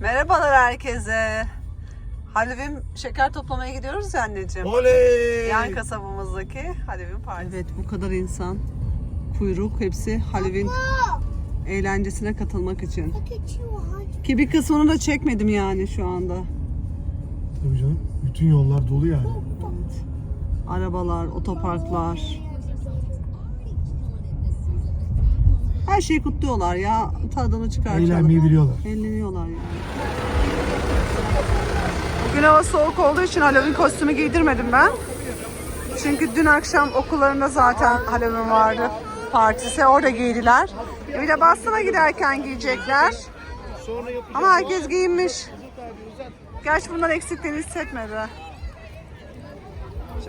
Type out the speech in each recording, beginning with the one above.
Merhabalar herkese. Halloween şeker toplamaya gidiyoruz ya anneciğim. Oley! Yan kasabamızdaki Halloween partisi. Evet bu kadar insan. Kuyruk hepsi Halloween eğlencesine katılmak için. Ki bir kısmını da çekmedim yani şu anda. Tabii canım. Bütün yollar dolu yani. Arabalar, otoparklar. Her şeyi kutluyorlar ya. Tadını çıkartalım. Eğlenmeyi biliyorlar. Eğleniyorlar yani. Bugün hava soğuk olduğu için Halloween kostümü giydirmedim ben. Çünkü dün akşam okullarında zaten Halloween vardı partisi. Orada giydiler. Bir de Boston'a giderken giyecekler. Ama herkes giyinmiş. Gerçi bunlar eksikliğini hissetmedi.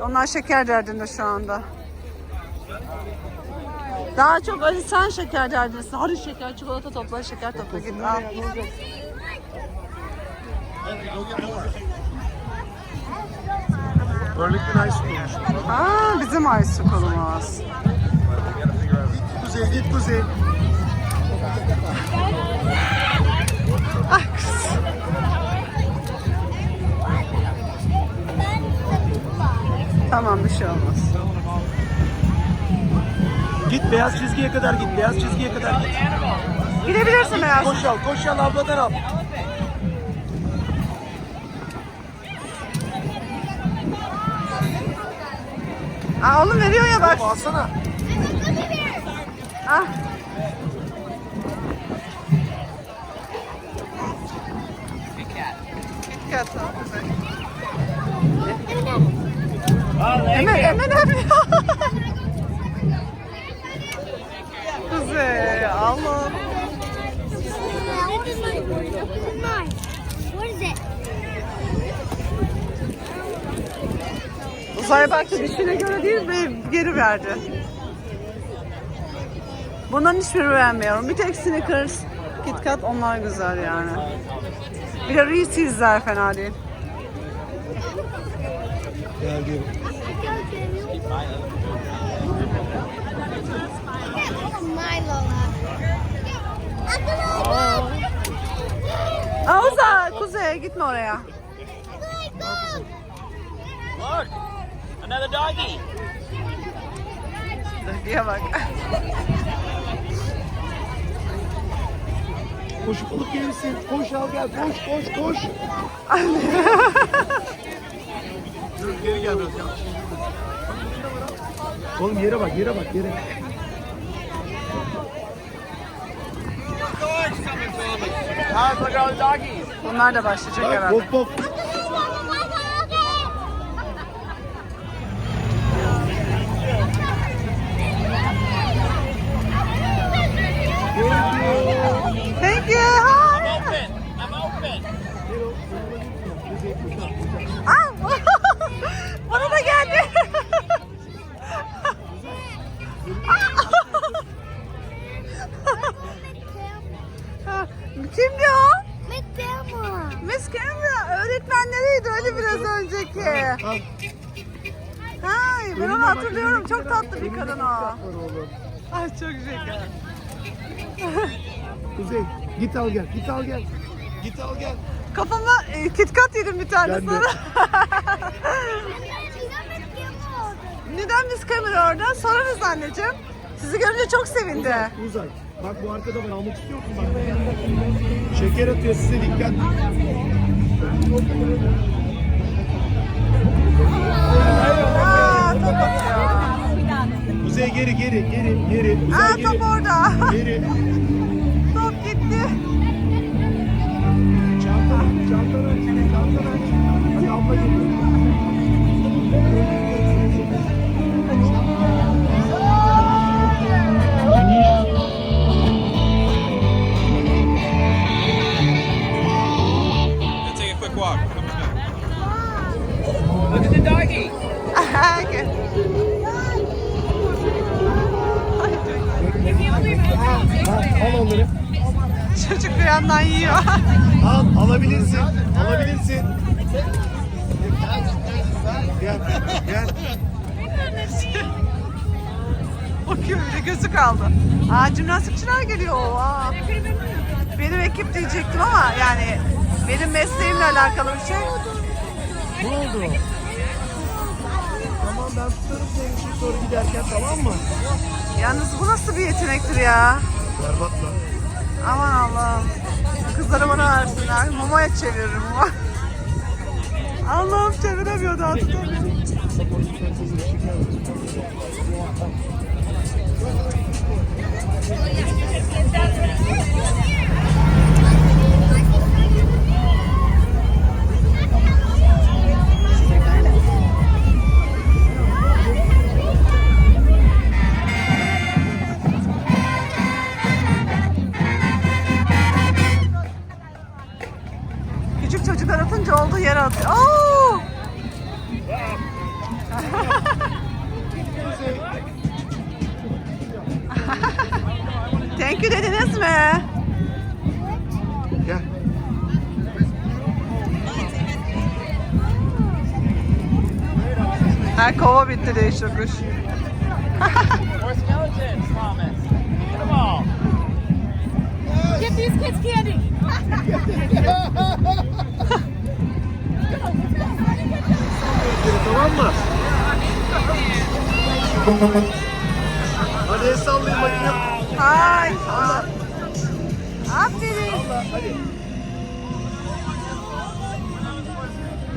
Onlar şeker derdinde şu anda. Daha çok Ali sen şeker derdindesin. Hadi şeker, çikolata topla, şeker topla. Git al. Burlington High School'muş. Aa, bizim ay okulumuz. Kuzey git kuzey. Ay kız. Tamam bir şey olmaz. Git beyaz çizgiye kadar git. Beyaz çizgiye kadar git. Gidebilirsin beyaz. Koş al, koş al abladan al. Aa, oğlum veriyor ya bak. Oğlum alsana. Ah. Dikkat al kızım. Hemen hemen hemen. Kuzey Allah'ım. Open mine. Open mine. What is it? Uzay baktı dişine göre değil ve geri verdi. Bunların hiçbirini beğenmiyorum. Bir tek Snickers, Kit Kat onlar güzel yani. Bir de Reese's'ler fena değil. Gel gel. My Lola. Aa, uzak, kuzeye gitme oraya. Look, another doggy. Diye bak. Koşup alıp gelirsin. Koş al gel. Koş koş koş. Dur geri gel biraz ya. Oğlum yere bak yere bak yere. Bunlar da başlayacak Bak herhalde. bok bok. Thank you. Hi. Open. I'm open. Aa, bana da geldi. Kimdi o? Miss Cameron. Öğretmenleriydi öyle biraz önceki. Hay, ben onu hatırlıyorum. Çok tatlı bir kadın o. Ay çok şeker. Kuzey git al gel. Git al gel. Git al gel. Kafama e, KitKat yedim bir tane Ben de. sonra. Neden Miss Cameron orada? Sorarız anneciğim. Sizi görünce çok sevindi. Uzay. Bak bu arkada var almak istiyor musun? Bak. Şeker atıyor size dikkat. Aa, top atıyor. Kuzey geri geri geri geri. Uzay Aa, geri. top orada. Geri. Yiyor. Al, alabilirsin. Alabilirsin. Gel, gel. Bakıyor de gözü kaldı. Aa jimnastikçiler geliyor. Aa. Benim ekip diyecektim ama yani Benim mesleğimle alakalı bir şey. Ne oldu? Tamam ben tutarım seni için sonra giderken tamam mı? Yalnız bu nasıl bir yetenektir ya? Berbat lan. Aman Allah'ım. Kızları bana versinler. Mumaya çeviririm. muma. Allah'ım çeviremiyor daha. Küçük çocuklar atınca olduğu yere atıyor. Oo! Thank you dediniz mi? Gel. Ha kova bitti değiş tokuş. More skeletons, Thomas. Get them all. Get these kids candy. Tamam mı? Hadi el sallayın bakayım. Ay. Aferin. Hadi.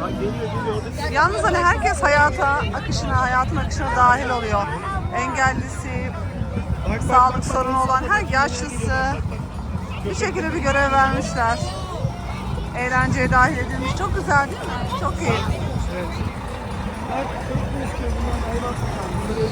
Bak geliyor geliyor. Yalnız hani herkes hayata akışına, hayatın akışına dahil oluyor. Engellisi, Bak, bak, sağlık bak, sorunu bak. olan her yaşlısı bir şekilde bir görev vermişler. Eğlenceye dahil edilmiş. Çok güzel değil mi? Çok iyi. Evet. Mu istiyor bundan hayvan tutar. Bunları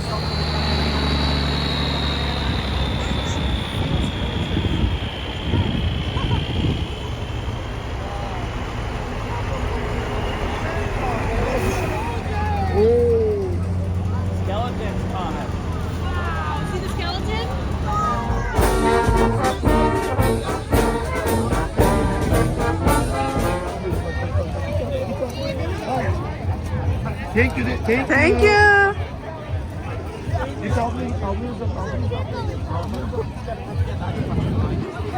Thank you. Thank, Thank you.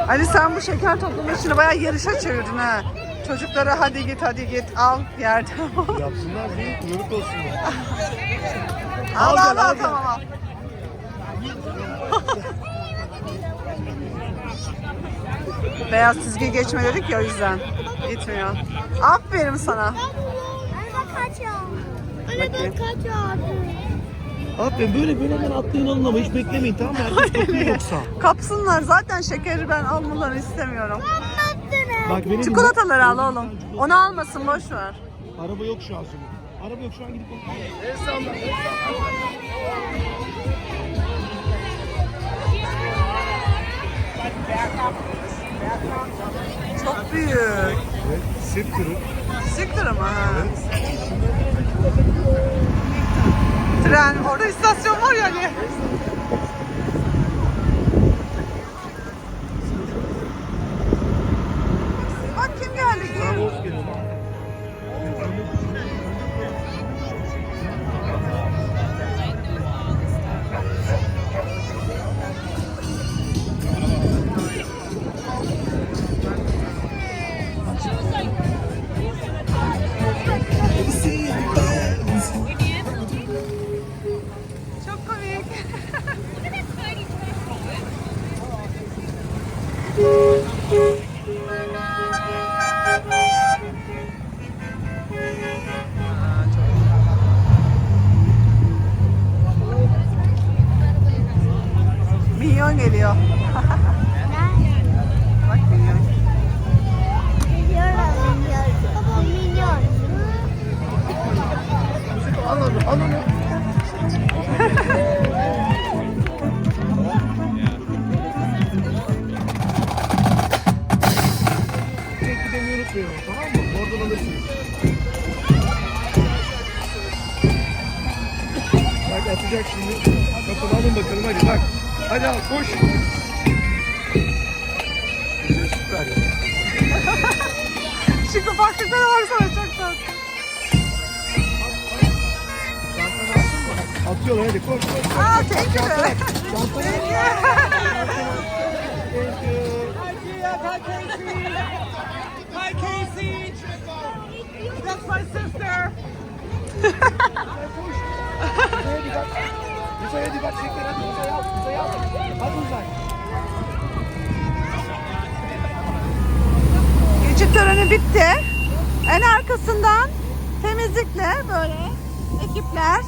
Ali sen bu şeker toplama işini bayağı yarışa çevirdin ha. Çocuklara hadi git hadi git al yerden. Yapsınlar değil, kuyruk olsunlar. al Al al al tamam al. Beyaz çizgi geçme dedik ya o yüzden. Gitmiyor. Aferin sana. Anne kaçıyor. Anne Bakayım. kaçıyor. Aferin böyle böyle hemen atlayın alın ama hiç beklemeyin tamam mı? Herkes kapıyor yoksa. Kapsınlar. Zaten şekeri ben almalarını istemiyorum. Bak benim Çikolataları al oğlum. Onu almasın boş ver. Araba yok şu an senin. Araba yok şu an gidip. Çok büyük. Evet, ama ha. Tren. Minyon geliyor. Bak minyon. Al onu, al onu. Tek gidemeyi unutmayın ama, tamam mı? Oradan alırsınız. Bak atacak şimdi. Bakın alın bakalım hadi bak. Hadi al koş. Süper ya. Şu baktıklara baksana çok tatlı. Atıyorlar hadi koş koş. Aa thank you. Thank you. Thank you. Hi Casey. my sister. Uzaya dikkat. Çekler hadi uzaya al. Uzaya al. Hadi uzay. Geçit töreni bitti. En arkasından temizlikle böyle ekipler,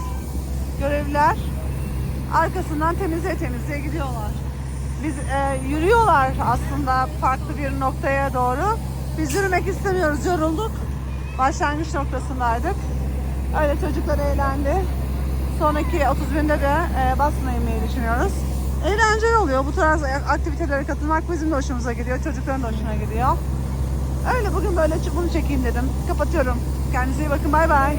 görevliler arkasından temizliğe temizliğe gidiyorlar. Biz e, yürüyorlar aslında farklı bir noktaya doğru. Biz yürümek istemiyoruz, yorulduk. Başlangıç noktasındaydık. Öyle çocuklar eğlendi. Sonraki 30 binde de e, Boston'a düşünüyoruz. Eğlenceli oluyor. Bu tarz aktivitelere katılmak bizim de hoşumuza gidiyor. Çocukların da hoşuna gidiyor. Öyle bugün böyle bunu çekeyim dedim. Kapatıyorum. Kendinize iyi bakın. Bay bay.